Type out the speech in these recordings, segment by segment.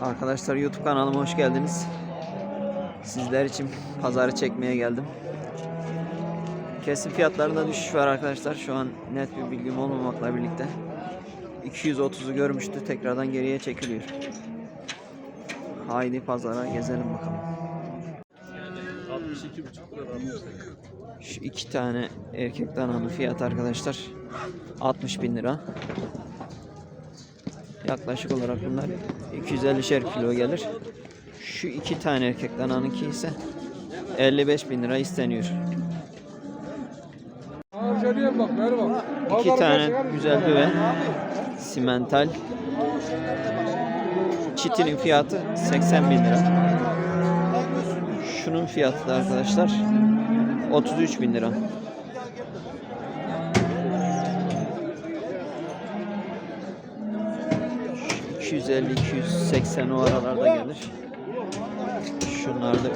Arkadaşlar YouTube kanalıma hoş geldiniz. Sizler için pazarı çekmeye geldim. Kesim fiyatlarında düşüş var arkadaşlar. Şu an net bir bilgim olmamakla birlikte 230'u görmüştü. Tekrardan geriye çekiliyor. Haydi pazara gezelim bakalım. 62,5 lira almışlar. Şu iki tane erkek dananın fiyatı arkadaşlar 60 bin lira. Yaklaşık olarak bunlar 250'şer kilo gelir. Şu iki tane erkek dananınki ise 55 bin lira isteniyor. İki tane güzel düve simental. Çitinin fiyatı 80 bin lira. Şunun fiyatı da arkadaşlar 33 bin lira. 250-280 o aralarda gelir. Şunlar da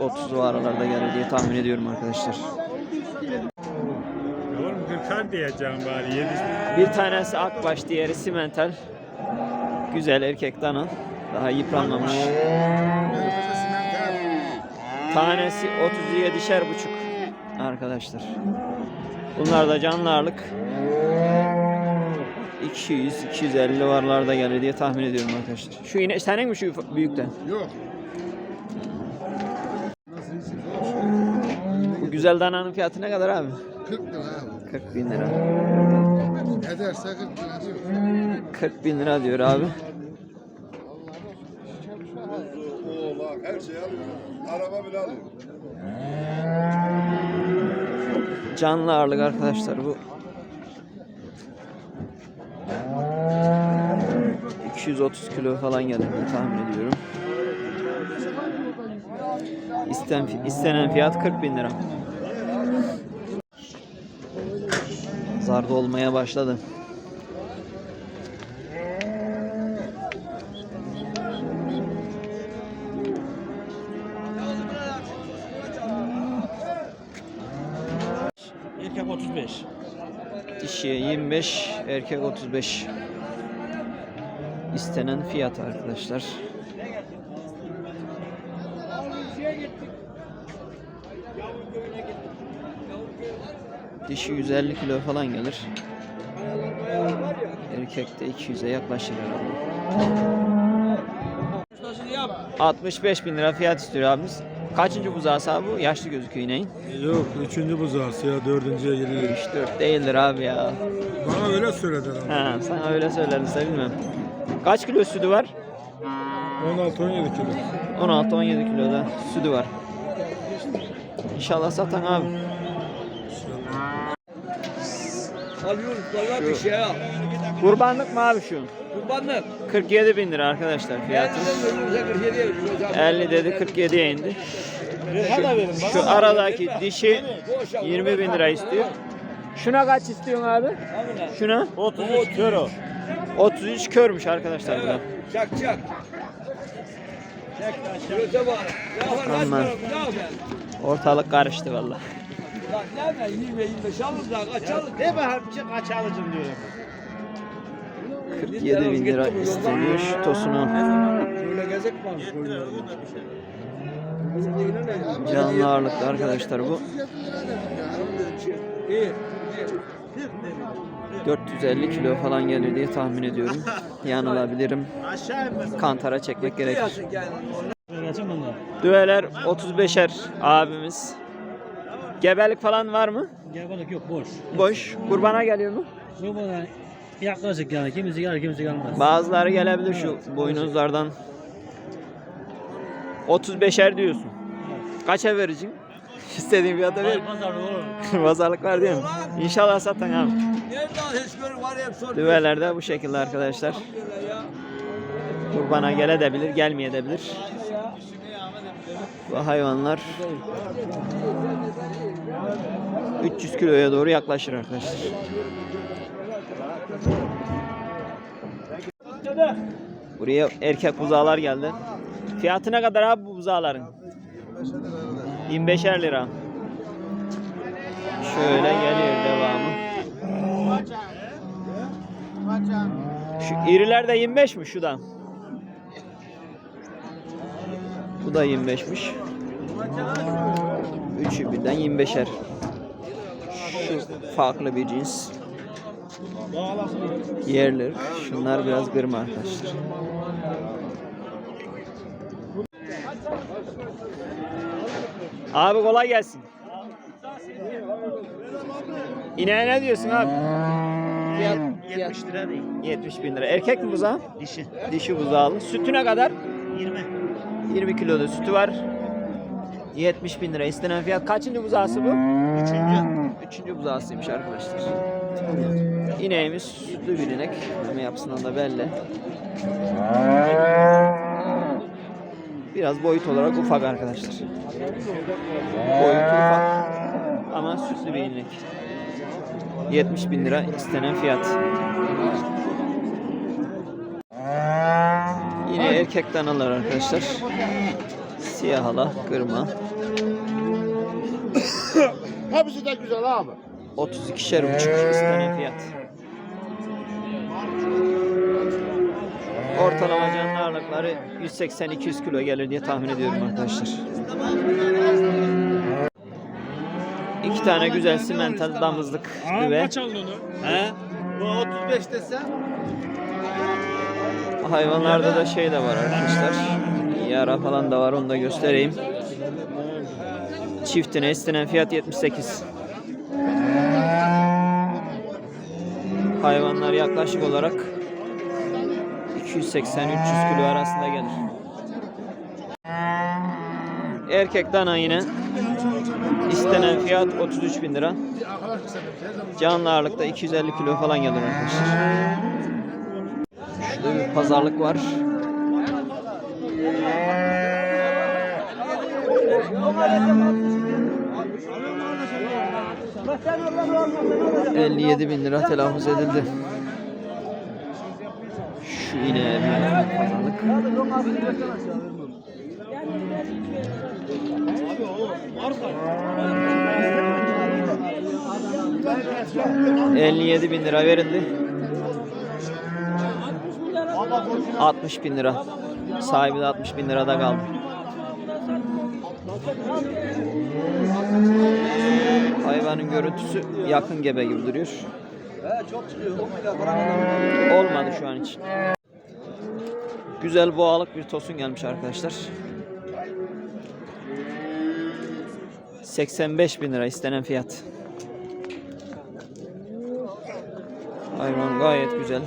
300-330 o aralarda gelir diye tahmin ediyorum arkadaşlar. Oğlum 40 diyeceğim bari 7. Bir tanesi akbaş, diğeri simental. Güzel erkek dana. Daha yıpranmamış. Tanesi 37'şer buçuk arkadaşlar. Bunlar da canlı ağırlık 200-250 varlarda gelir diye tahmin ediyorum arkadaşlar. Şu yine senin mi şu büyükten? Yok. Bu güzel dananın fiyatı ne kadar abi? 40 lira abi. 40 bin lira. Ederse 40 lira diyor. 40 bin lira diyor abi. Oo bak her şeyi alıyor. Araba bile alıyor. Canlı ağırlık arkadaşlar bu. 230 kilo falan diye tahmin ediyorum. İsten, istenen fiyat 40 bin lira. Zarda olmaya başladı. Erkek 35. Dişiye 25, erkek 35. İstenen fiyat arkadaşlar. Dişi 150 kilo falan gelir. Erkek de 200'e yaklaşır herhalde. 65 bin lira fiyat istiyor abimiz. Kaçıncı buzağısı abi bu? Yaşlı gözüküyor ineğin. Yok üçüncü buzağısı ya dördüncüye geliyor. 3-4 değildir abi ya. Bana öyle söylediler ama. Ha, sana öyle söylerse bilmem. Kaç kilo sütü var? 16-17 kilo. 16-17 kiloda sütü var. İnşallah satan abi. Alıyoruz valla bir şey al. Kurbanlık mı abi şu? Kurbanlık. 47 bin lira arkadaşlar fiyatı. 50 dedi 47'ye indi. Şu aradaki dişi 20 bin lira istiyor. Şuna kaç istiyorsun abi? Şuna? 33 kilo. 33 körmüş arkadaşlar bu da. Çak çak. Göte var. Ya var kaç Aman. Ortalık karıştı valla. Lan nereden 20 25 alır da kaçalım. Ne be hepsi kaç alıcım diyorum. 47 bin lira isteniyor şu tosunu. Şöyle gezek var. Canlı ağırlıklı arkadaşlar bu. İyi. 450 kilo falan gelir diye tahmin ediyorum. Yanılabilirim. Kantara çekmek bunlar? Düveler 35'er abimiz. Gebelik falan var mı? Gebelik yok boş. Boş. Kurbana geliyor mu? Bu bana yaklaşık yani kimisi gelir kimisi gelmez. Bazıları gelebilir şu boynuzlardan. 35'er diyorsun. Kaça vereceksin? İstediğin fiyata ver. Pazar olur. Pazarlık var değil mi? İnşallah satan abi. Nerede hiç böyle var hep soruyor. Düveler de bu şekilde arkadaşlar. Kurbana gelebilir, gelmeyebilir. Bu hayvanlar 300 kiloya doğru yaklaşır arkadaşlar. Buraya erkek buzağlar geldi. Fiyatı ne kadar abi bu buzağların? 25'er lira. Şöyle geliyor devamı. Şu iriler de 25 mi şuradan? Bu da 25'miş. Üçü birden 25'er. Şu farklı bir cins. Yerler. Şunlar biraz kırma arkadaşlar. Abi kolay gelsin. İneğe ne diyorsun abi? Fiyat, fiyat 70 lira değil. 70 bin lira. Erkek mi buzağı? Dişi. Dişi buzağlı. Sütüne kadar 20. 20 kiloda sütü var. 70 bin lira. İstenen fiyat kaçıncı buzağısı bu? Üçüncü. Üçüncü buzağısıymış arkadaşlar. İneğimiz sütlü bir inek. Meme yapısından da belli. Biraz boyut olarak ufak arkadaşlar. Boyutu ufak ama sütlü bir inek. 70 bin lira istenen fiyat. Yine erkek danalar arkadaşlar. Siyah hala, kırma. Hepsi de güzel abi. 32'şer buçuk istenen fiyat. Ortalama canlı ağırlıkları 180-200 kilo gelir diye tahmin ediyorum arkadaşlar. İki tane güzel simental damızlık düve. He? Bu 35 desem. Hayvanlarda da şey de var arkadaşlar. Yara falan da var onu da göstereyim. Çiftine istenen fiyat 78. Hayvanlar yaklaşık olarak 280-300 kilo arasında gelir. Erkek dana yine istenen fiyat 33 bin lira. Canlı ağırlıkta 250 kilo falan gelir arkadaşlar. Şurada bir pazarlık var. ...57 bin lira telaffuz edildi. Şu bir pazarlık. ...57 bin lira verildi. 60 bin lira. Sahibi de 60 bin lirada kaldı. Hayvanın görüntüsü yakın gebe gibi duruyor. Olmadı şu an için. Güzel boğalık bir tosun gelmiş arkadaşlar. 85 bin lira istenen fiyat. Hayvan gayet güzel.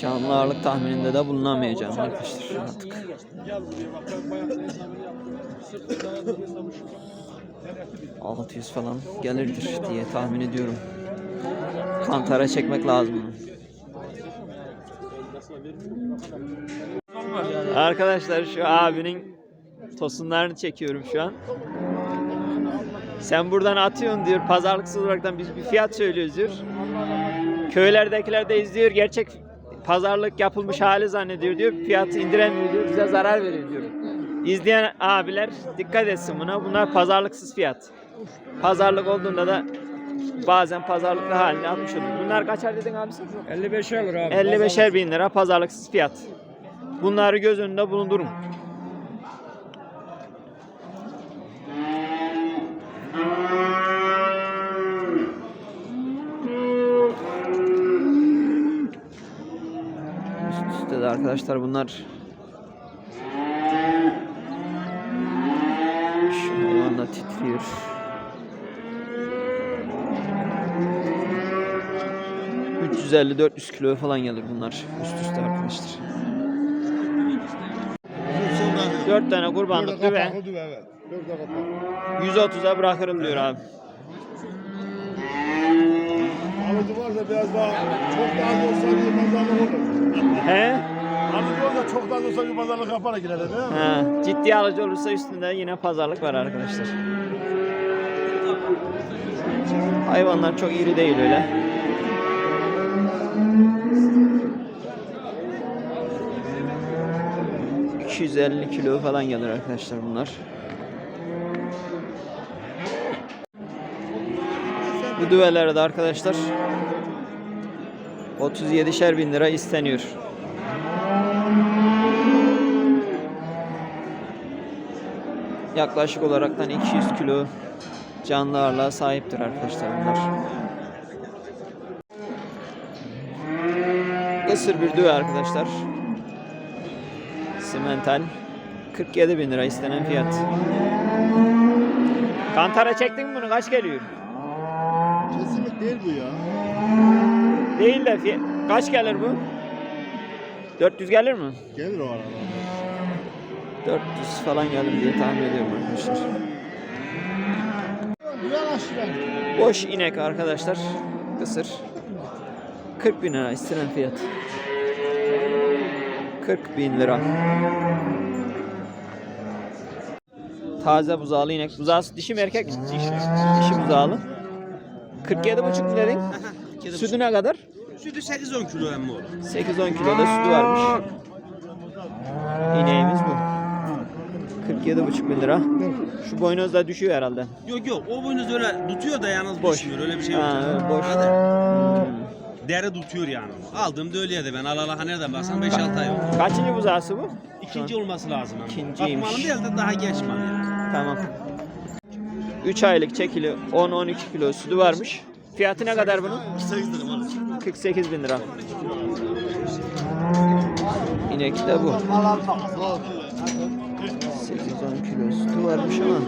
Canlı ağırlık tahmininde de bulunamayacağım arkadaşlar artık. ...600 falan gelirdir diye tahmin ediyorum. Kantara çekmek lazım. Arkadaşlar şu abinin tosunlarını çekiyorum şu an. Sen buradan atıyorsun diyor. Pazarlıksız olaraktan biz bir fiyat söylüyoruz diyor. Köylerdekiler de izliyor. Gerçek pazarlık yapılmış hali zannediyor diyor. Fiyatı indiremiyor diyor. Bize zarar veriyor diyor. İzleyen abiler dikkat etsin buna. Bunlar pazarlıksız fiyat. Pazarlık olduğunda da bazen pazarlıklı halini almış oluyor. Bunlar kaçar dedin abi sen? 55 olur abi. 55'er bin lira pazarlıksız fiyat. Bunları göz önünde bulundurun. Üst üste de arkadaşlar bunlar şu titriyor. ...350-400 kilo falan gelir bunlar üst üste arkadaşlar. Dört tane kurbanlık düve düve evet. Dört de kapak. 130'a bırakırım diyor abi. Alıcı varsa biraz daha çok daha olsa bir pazarlık olur. He? Alıcı olsa çok daha olsa bir pazarlık yaparak girer? Ha, ciddi alıcı olursa üstünde yine pazarlık var arkadaşlar. Hayvanlar çok iri değil öyle. ...250 kilo falan gelir arkadaşlar bunlar. Bu düvelere de arkadaşlar 37'şer bin lira isteniyor. Yaklaşık olaraktan 200 kilo canlı ağırlığa sahiptir arkadaşlar bunlar. Kısır bir düve arkadaşlar. Simental. 47 bin lira istenen fiyat. Kantara çektin mi bunu? Kaç geliyor? Kesinlik değil bu ya. Değil de fiy- kaç gelir bu? 400 gelir mi? Gelir o arada. 400 falan gelir diye tahmin ediyorum arkadaşlar. Boş inek arkadaşlar. Kısır. 40 bin lira istenen fiyat. 40 bin lira. Taze buzağlı inek. Buzağısı dişi mi erkek? Dişi. Dişi buzağlı. 47 buçuk mu dedin? Sütü ne kadar? Sütü 8-10 kilo emmi olur. 8-10 kilo da sütü varmış. İneğimiz bu. 47,5 bin lira. Şu boynoz da düşüyor herhalde. Yok yok o boynuz öyle tutuyor da yalnız Boş. düşmüyor öyle bir şey yok. Ha, evet, boş. Hmm. Deri tutuyor yani. Aldığımda öyleydi ben. Alalı ha nereden baksan 5-6 ay oldu. Kaçıncı buzağısı bu? İkinci olması lazım. İkinciymiş. Bakım değil de daha genç mal yani. Tamam. 3 aylık çekili 10-12 kilo sütü varmış. Fiyatı ne kadar bunun? 8 lira var. 48 bin lira. İnek de bu. 8-10 kilo sütü varmış ama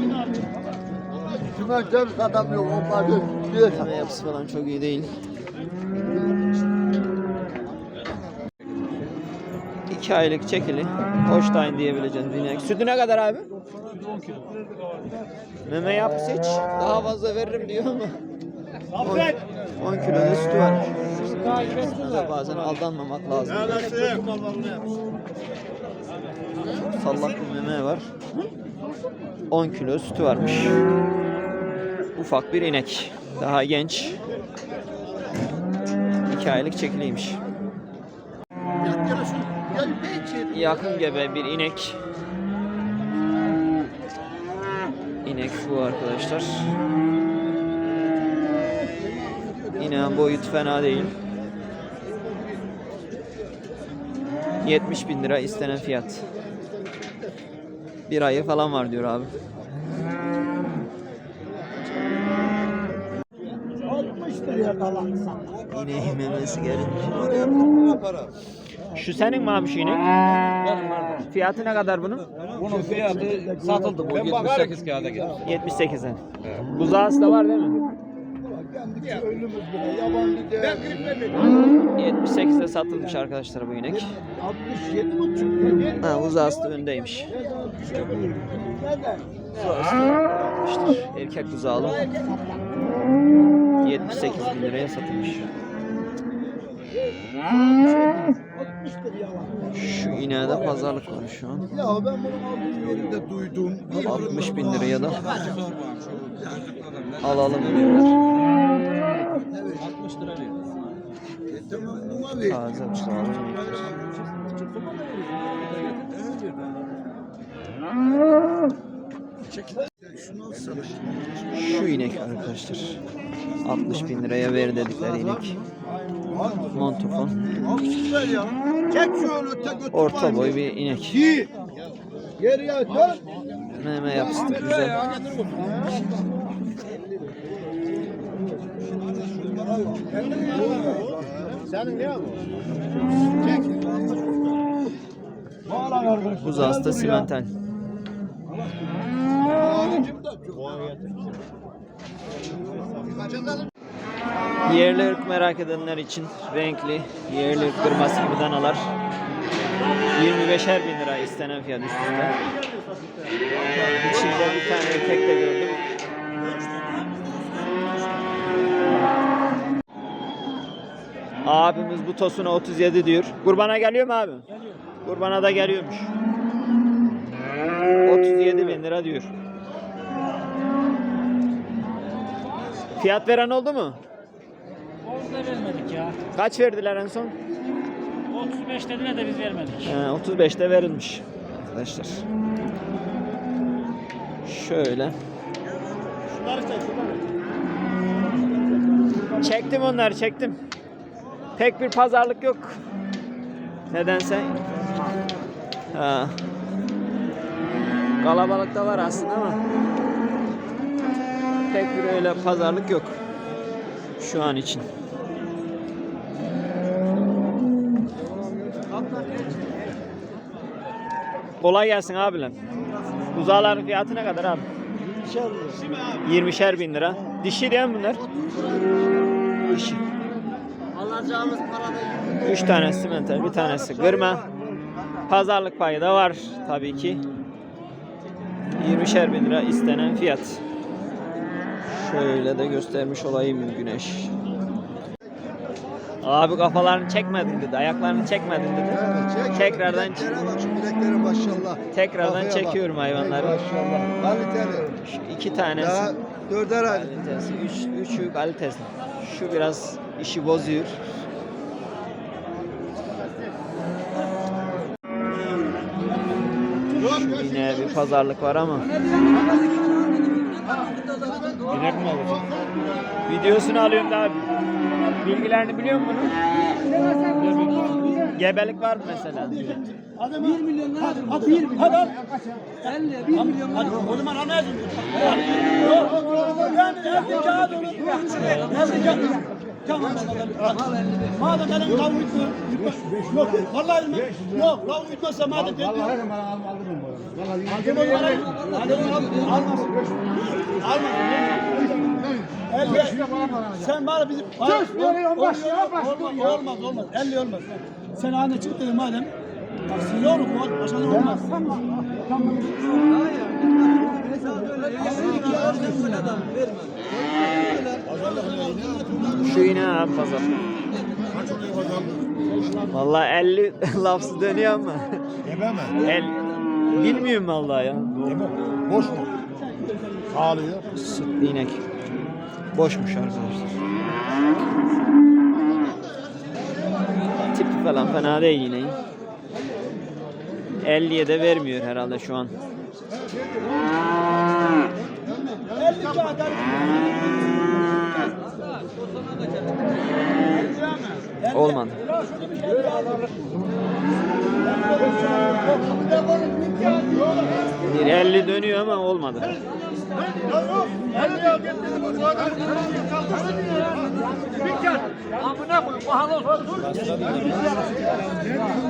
Sümerten adam yok. Onlar. Diyor. Ama yapısı falan çok iyi değil. İki aylık çekili. Holstein diyebileceğiniz bir inek. Sütü ne kadar abi? 10 kilo. Meme yapısı hiç daha fazla veririm diyor ama. 10, 10 kilo da sütü var. Şurada bazen aldanmamak lazım. Sallak bir meme var. 10 kilo sütü varmış. Ufak bir inek. Daha genç. 2 aylık çekiliymiş. Yakın gebe bir inek. İnek bu arkadaşlar. İneğin boyutu fena değil. 70 bin lira istenen fiyat. Bir ayı falan var diyor abi. İneğin memesi gelinmiş. Şu senin mi abi şu inek? Fiyatı ne kadar bunun? Bunun fiyatı satıldı bu 78 kağıda geldi. 78'e. Buzağısı da var değil mi? Ölümüz bile. Yabancı değer. 78'e satılmış arkadaşlar bu inek. 67 buçuk. Ha buzağısı da öndeymiş. İşte erkek buzağlı. 78 bin liraya satılmış. Şu ineğe de pazarlık var şu an. Ya ben bunun aldığım yerinde duydum. 60 bin liraya da alalım diyorlar. Tamam buna ver. Taze buzağlı inekler. Şu inek arkadaşlar. 60 bin liraya ver dedikleri inek. Montofon. Orta boy bir inek. Geriye dön. Meme yapısı da güzel. Senin ne bu? Çek. Buzağısı da simental. Yerli ırk merak edenler için renkli yerli ırk kırması gibi danalar 25'er bin lira istenen fiyat üst üste. İçinde bir tane erkek de gördüm. Abimiz bu tosuna 37 diyor. Kurbana geliyor mu abi? Geliyor. Kurbana da geliyormuş. 37 bin lira diyor. Fiyat veren oldu mu? Vermedik ya. Kaç verdiler en son? 35 dediler de biz vermedik. He, 35'te verilmiş. arkadaşlar. Şöyle. Çektim onları çektim. Pek bir pazarlık yok. Nedense. Ha. Kalabalık da var aslında ama pek bir öyle pazarlık yok. Şu an için. Kolay gelsin abiler. Buzağların fiyatı ne kadar abi? 20'şer bin lira. Dişi değil mi bunlar? Dişi. Alacağımız parada 3 tanesi simenter, bir tanesi kırma. Pazarlık payı da var tabii ki. 20'şer bin lira istenen fiyat. Şöyle de göstermiş olayım güneş. Abi kafalarını çekmedin dedi, ayaklarını çekmedin dedi. Tekrardan Bileklere bak şu bileklere maşallah. tekrardan Kafaya bak. çekiyorum hayvanları. Maşallah. Kaliteli. Şu iki tanesi Daha dörder ay. kalitesi, üç, üçü kalitesi. Şu biraz işi bozuyor. Şu yine bir pazarlık var ama. İnek mi alacaksın? Videosunu alıyorum da abi. Bilgilerini biliyor musun? Gebelik var mı mesela? 1 milyon lira. Hadi 1 milyon. Hadi al. Sen de 1 milyon lira. O zaman anlayacağım. Yani evde kağıt olur. Evde kağıt olur. Tamam. Madem benim kavga gitmiyor. Yok. Vallahi yok. Kavga gitmezse madem ben Vallahi ben aldım aldım. Vallahi aldım. Almasın. Almasın sen bana bizim para Sus, veriyorum, başlıyor, başlıyor olmaz olmaz 50 olmaz. Sen anne çık dedim madem. Taksiyle olur bu başarılı olmaz. Şu yine abi pazar. Valla 50 lafsı dönüyor ama. Yeme mi? El, bilmiyorum vallahi ya. Yeme. Boş mu? Ağlıyor. Sütlü inek. Boşmuş arkadaşlar. Tipi falan fena değil ineğin. 50'ye de vermiyor herhalde şu an. 50 kağıt Olmadı. Bir 50 dönüyor ama olmadı.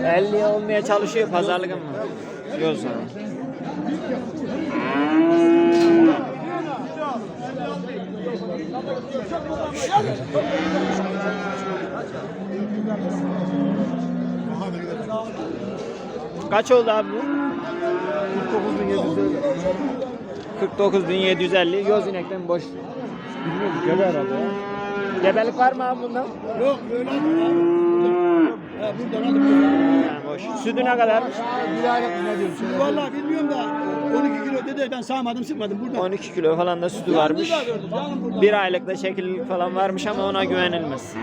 Elli olmaya çalışıyor pazarlık ama. Yok sana. Kaç oldu abi bu? 49.750 yoz inekten boş. Bilmiyorum gebe herhalde ya. Gebelik var mı abi bundan? Yok öyle aldım. Ha buradan aldım. Yani boş. Sütü ne kadar? Vallahi bilmiyorum da 12 kilo dedi ben sağmadım sıkmadım buradan. 12 kilo falan da sütü varmış. Bir aylıkta şekillilik falan varmış ama ona güvenilmez.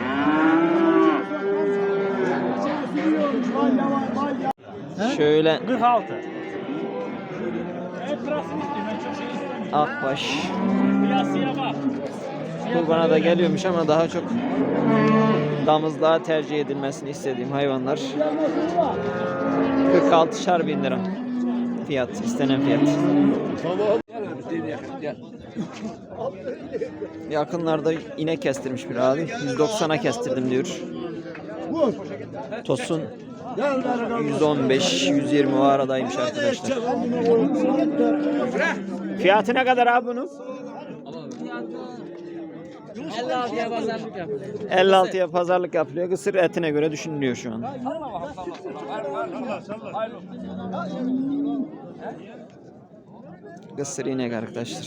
Şöyle 46. akbaş kurbana da geliyormuş ama daha çok damızlığa tercih edilmesini istediğim hayvanlar 46'şar bin lira fiyat istenen fiyat. Yakınlarda inek kestirmiş bir abi. 190'a kestirdim diyor. Tosun 115 120 o aradaymış arkadaşlar. Fiyatı ne kadar abi bunun? 56'ya pazarlık yapıyor. 56'ya pazarlık yapılıyor. Kısır etine göre düşünülüyor şu an. Kısır inek arkadaşlar.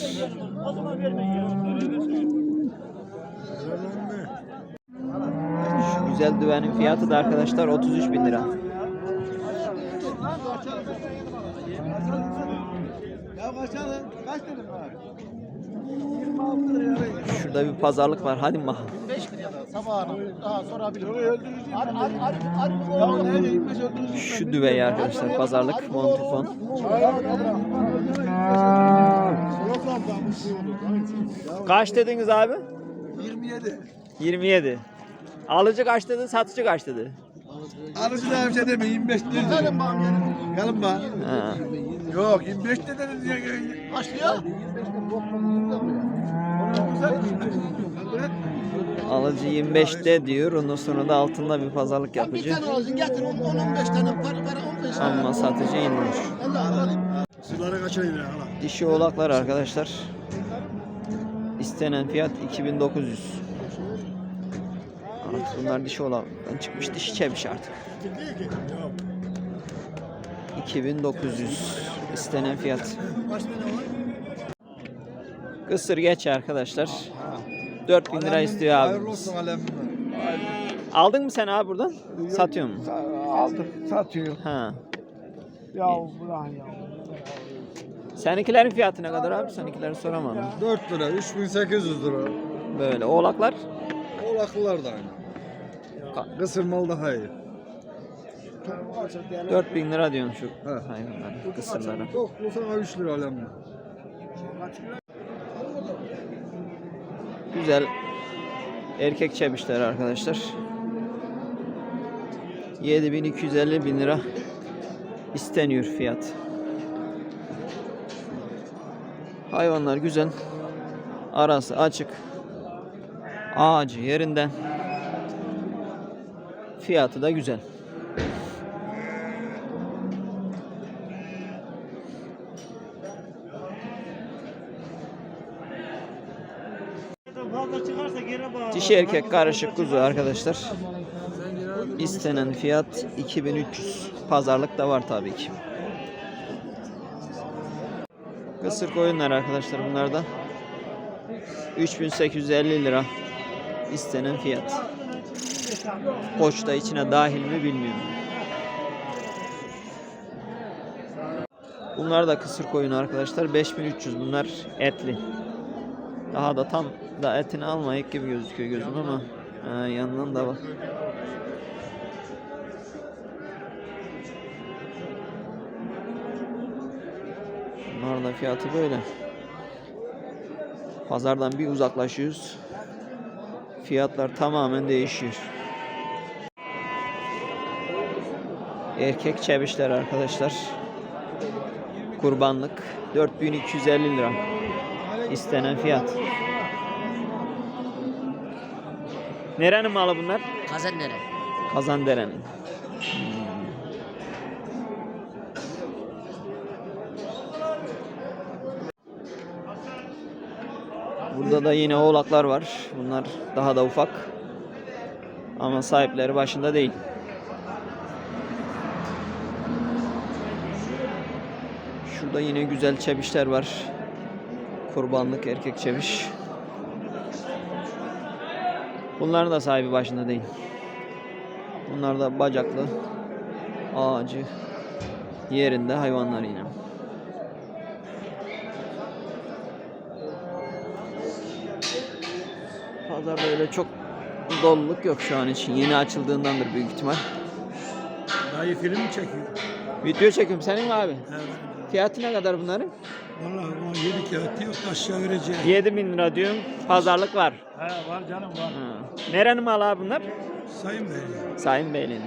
Şu güzel düvenin fiyatı da arkadaşlar 33 bin lira. Ya kaç kaç dedim abi? Şurada bir pazarlık var. Hadi bakalım. Şu düveyi arkadaşlar pazarlık montifon. Kaç dediniz abi? 27. 27. Alıcı kaç dedi, satıcı kaç dedi? Alıcı da bir şey deme 25 dedi. Gelin bak gelin bak. Ha. Yok 25 de dedi diye başlıyor. Alıcı 25'te diyor. Ondan sonra da altında bir pazarlık yapıcı. olsun getir 10-15 tane para para 15 tane. Ama satıcı inmiş. Suları kaçırayım ya hala. Dişi oğlaklar arkadaşlar. İstenen fiyat 2900. Artık bunlar dişi oğlaktan çıkmış dişi çeviş artık. 2900 istenen fiyat. Kısır geç arkadaşlar. 4000 lira istiyor abi. Aldın mı sen abi buradan? Satıyor mu? Aldık satıyor. Ha. Ya ulan ya. Seninkilerin fiyatı ne kadar abi? Seninkileri soramadım. 4 lira, 3800 lira. Böyle oğlaklar Oğlaklılar da aynı. Kısır mal daha iyi. 4000 lira diyorum şu He. hayvanların kısırları. Yok, sana 3 lira alemle. Güzel erkek çebişler arkadaşlar. 7250 bin lira isteniyor fiyat. Hayvanlar güzel. Arası açık. Ağacı yerinden. Fiyatı da güzel. Dişi erkek karışık kuzu arkadaşlar. İstenen fiyat 2300. Pazarlık da var tabii ki. Kısır koyunlar arkadaşlar bunlar da. 3850 lira istenen fiyat. Koç da içine dahil mi bilmiyorum. Bunlar da kısır koyun arkadaşlar. 5300 bunlar etli. Daha da tam da etini almayık gibi gözüküyor gözüm ama ha, yandan da bak. Bunların da fiyatı böyle. Pazardan bir uzaklaşıyoruz. Fiyatlar tamamen değişiyor. Erkek çevişler arkadaşlar. Kurbanlık 4250 lira. İstenen fiyat. Nerenin malı bunlar? Kazan nere? Kazandere'nin. Burada da yine oğlaklar var. Bunlar daha da ufak. Ama sahipleri başında değil. Şurada yine güzel çebişler var. Kurbanlık erkek çeviş. Bunların da sahibi başında değil. Bunlar da bacaklı ağacı yerinde hayvanlar yine. Pazarda öyle çok doluluk yok şu an için. Yeni açıldığındandır büyük ihtimal. Dayı film mi çekiyor? Video çekiyorum senin mi abi? Fiyatı ne kadar bunların? Vallahi buna 7 kağıt yok aşağı vereceğim. 7000 lira diyorum. Pazarlık var. He var canım var. Ha. Nerenin malı abi bunlar? Sayın Bey. Sayın Beyliği'nin.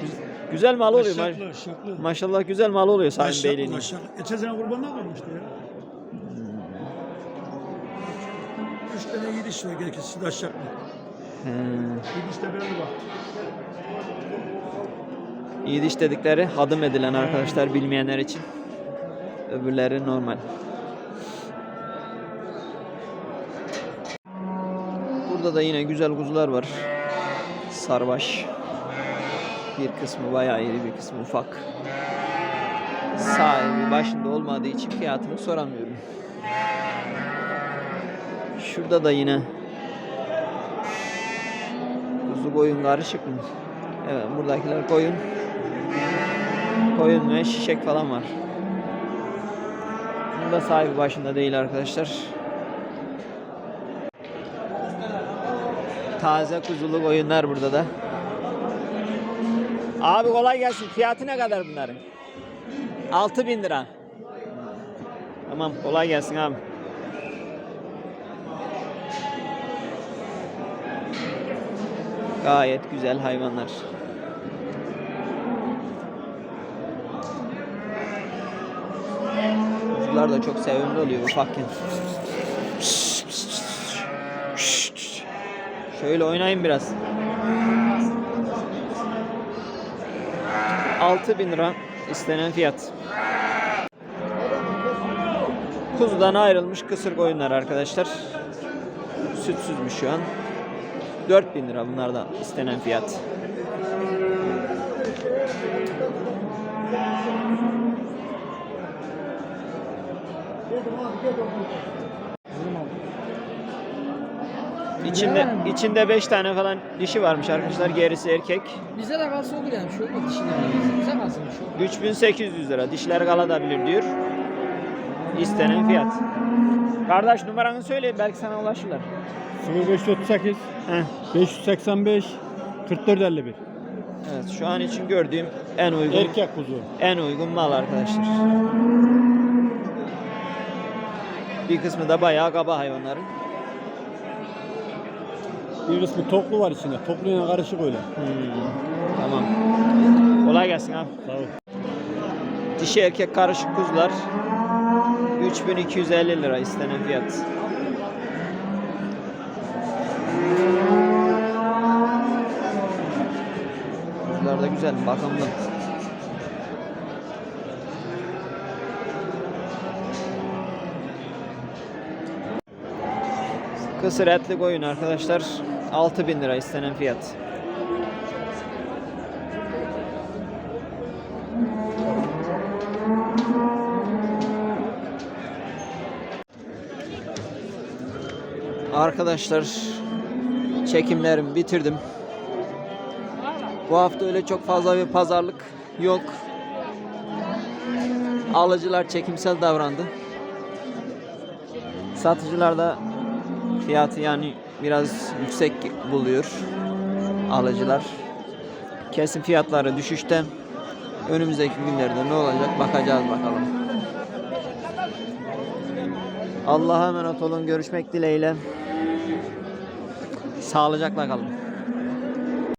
Güz- Güzel mal oluyor. ma- Şaklı şaklı. Maşallah güzel mal oluyor Sayın Aşağı, Beyliği'nin. aşağı. Geçen sene kurbanlar olmuştu ya. Üç tane gidiş var gerekirse de aşağı. He. Gidişte böyle bak. Yiğidiş dedikleri hadım edilen arkadaşlar bilmeyenler için. Öbürleri normal. Burada da yine güzel kuzular var. Sarbaş. Bir kısmı bayağı iri, bir kısmı ufak. Sahibi başında olmadığı için fiyatını soramıyorum. Şurada da yine kuzu koyun karışık mı? Evet buradakiler koyun. Koyun ve şişek falan var anda sahibi başında değil arkadaşlar. Taze kuzuluk oyunlar burada da. Abi kolay gelsin. Fiyatı ne kadar bunların? 6000 lira. Tamam kolay gelsin abi. Gayet güzel hayvanlar. Kuzular da çok sevimli oluyor ufakken. Şöyle oynayın biraz. 6000 lira istenen fiyat. Kuzudan ayrılmış kısır koyunlar arkadaşlar. Sütsüzmüş şu an. 4000 lira bunlardan istenen fiyat. İçinde içinde 5 tane falan dişi varmış arkadaşlar. Gerisi erkek. Bize de kalsa olur yani. Şu Bize kalsın şu. 3800 lira. Dişler kalabilir diyor. İstenen fiyat. Kardeş numaranı söyleyin belki sana ulaşırlar. 0538 Heh. 585 4451 Evet şu an için gördüğüm en uygun Erkek kuzu. en uygun mal arkadaşlar. Bir kısmı da bayağı kaba hayvanların. Bir kısmı toklu var içinde. Tokluyla karışık öyle. Hmm, Tamam. Kolay gelsin abi. Sağ ol. Dişi erkek karışık kuzular 3250 lira istenen fiyat. Kuzular da güzel, bakımlı. Kısır etli koyun arkadaşlar 6000 lira istenen fiyat. Arkadaşlar çekimlerimi bitirdim. Bu hafta öyle çok fazla bir pazarlık yok. Alıcılar çekimsel davrandı. Satıcılar da fiyatı yani biraz yüksek buluyor alıcılar. Kesin fiyatları düşüşte. Önümüzdeki günlerde ne olacak bakacağız bakalım. Allah'a emanet olun. Görüşmek dileğiyle. Sağlıcakla kalın.